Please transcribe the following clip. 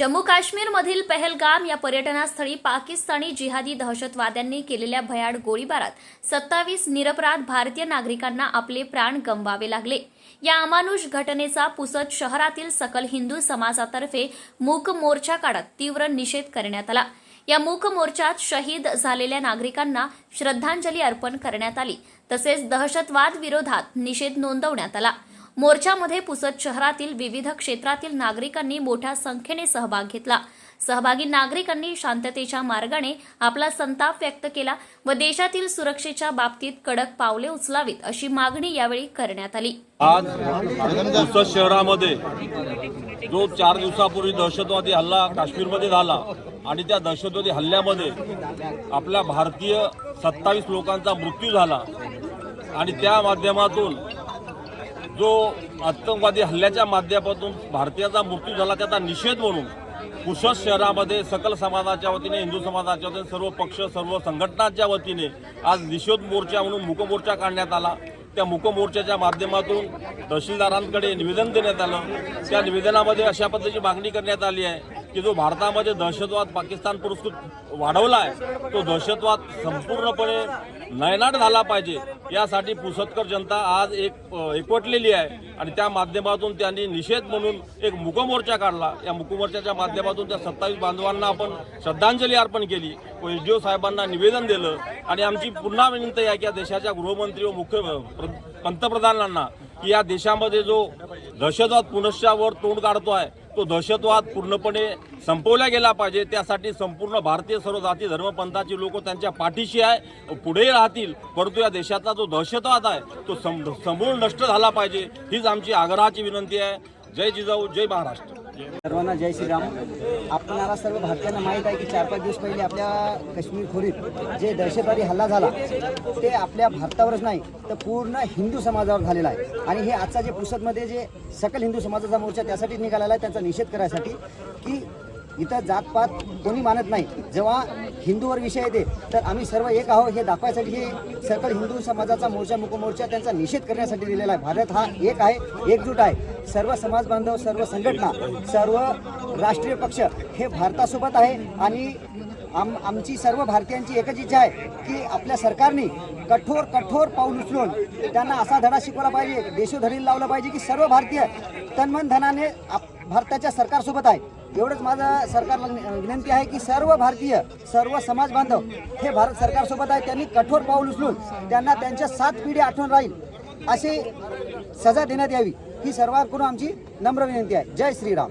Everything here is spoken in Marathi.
जम्मू काश्मीरमधील पहलगाम या पर्यटनास्थळी पाकिस्तानी जिहादी दहशतवाद्यांनी केलेल्या भयाड गोळीबारात सत्तावीस निरपराध भारतीय नागरिकांना आपले प्राण गमवावे लागले. या अमानुष घटनेचा पुसद शहरातील सकल हिंदू समाजातर्फे मूक मोर्चा काढत तीव्र निषेध करण्यात आला. या मूक मोर्चात शहीद झालेल्या नागरिकांना श्रद्धांजली अर्पण करण्यात आली. तसेच दहशतवाद विरोधात निषेध नोंदवण्यात आला. मोर्चामध्ये पुसद शहरातील विविध क्षेत्रातील नागरिकांनी मोठ्या संख्येने सहभाग घेतला. सहभागी नागरिकांनी शांततेच्या मार्गाने आपला संताप व्यक्त केला व देशातील सुरक्षेच्या बाबतीत कडक पावले उचलावीत अशी मागणी यावेळी करण्यात आली. आज पुसद शहरामध्ये जो चार दिवसापूर्वी दहशतवादी हल्ला काश्मीरमध्ये झाला आणि त्या दहशतवादी हल्ल्यामध्ये आपल्या भारतीय सत्तावीस लोकांचा मृत्यू झाला आणि त्या माध्यमातून जो आतंकवादी हल्ल्याच्या माध्यमातून भारतीयाचा मृत्यू झाला त्याचा निषेध म्हणून पुसद शहरामध्ये सकल समाजाच्या वतीने हिंदू समाजाच्या वतीने सर्व पक्ष सर्व संघटनांच्या वतीने आज निषेध मोर्चा म्हणून मुकमोर्चा काढण्यात आला. त्या मुकमोर्चाच्या माध्यमातून तहसीलदारांकडे निवेदन देण्यात आलं. त्या निवेदनामध्ये अशा पद्धतीची मागणी करण्यात आली आहे. की जो भारतामध्ये दहशतवाद पाकिस्तान पुरस्कृत वाढवला आहे तो दहशतवाद संपूर्णपणे नयनाट झाला पाहिजे. यासाठी पुसतकर जनता आज एक एकवटलेली आहे आणि त्या माध्यमातून त्यांनी निषेध म्हणून एक मुकमोर्चा काढला. या मुकमोर्चाच्या माध्यमातून त्या सत्तावीस बांधवांना आपण श्रद्धांजली अर्पण केली. व एस डी ओ साहेबांना निवेदन दिलं. आणि आमची पुन्हा विनंती आहे की या देशाच्या गृहमंत्री व मुख्य प्र- पंतप्रधानांना की या देशामध्ये जो दहशतवाद पुनश्चावर तोंड काढतो आहे तो दहशतवाद पूर्णपणे संपवला गेला पाहिजे. त्यासाठी संपूर्ण भारतीय सर्व जाती धर्मपंथाची लोक त्यांच्या पाठीशी आहे पुढे राहतील. परंतु या देशाचा जो दहशतवाद आहे तो सम समूळ नष्ट झाला पाहिजे. हीच आमची आग्रहाची विनंती आहे. जय जिजाऊ जय महाराष्ट्र. सर्वांना जय श्रीराम. आपणाला सर्व भारतीयांना माहीत आहे की चार पाच दिवस पहिले आपल्या काश्मीर खोरीत जे दहशतवादी हल्ला झाला ते आपल्या भारतावरच नाही तर पूर्ण हिंदू समाजावर झालेला आहे. आणि हे आजचा जे पुसदमध्ये जे सकल हिंदू समाजाचा मोर्चा त्यासाठी निघालेला आहे त्यांचा निषेध करायसाठी की इथं जातपात कोणी मानत नाही. जेव्हा हिंदूवर विषय येते तर आम्ही सर्व एक आहोत. हे दाखवायसाठी हे सकल हिंदू समाजाचा मोर्चा मुकमोर्चा त्यांचा निषेध करण्यासाठी दिलेला आहे. भारत हा एक आहे एकजूट आहे. सर्व समाज बांधव सर्व संघटना सर्व राष्ट्रीय पक्ष हे भारतासोबत आहे आणि आम आमची सर्व भारतीयांची एकच इच्छा आहे की आपल्या सरकारने कठोर कठोर पाऊल उचलून त्यांना असा धडा शिकवला पाहिजे देशोधडीला लावला पाहिजे की सर्व भारतीय तन्मन धनाने आप भारताच्या सरकारसोबत आहे. एवढंच माझं सरकारला विनंती आहे की सर्व भारतीय सर्व समाज बांधव हे भारत सरकारसोबत आहे त्यांनी कठोर पाऊल उचलून त्यांना त्यांच्या सात पिढी आठवण राहील अशी सजा देण्यात यावी. ही सर्वांकडून आमची नम्र विनंती आहे. जय श्रीराम.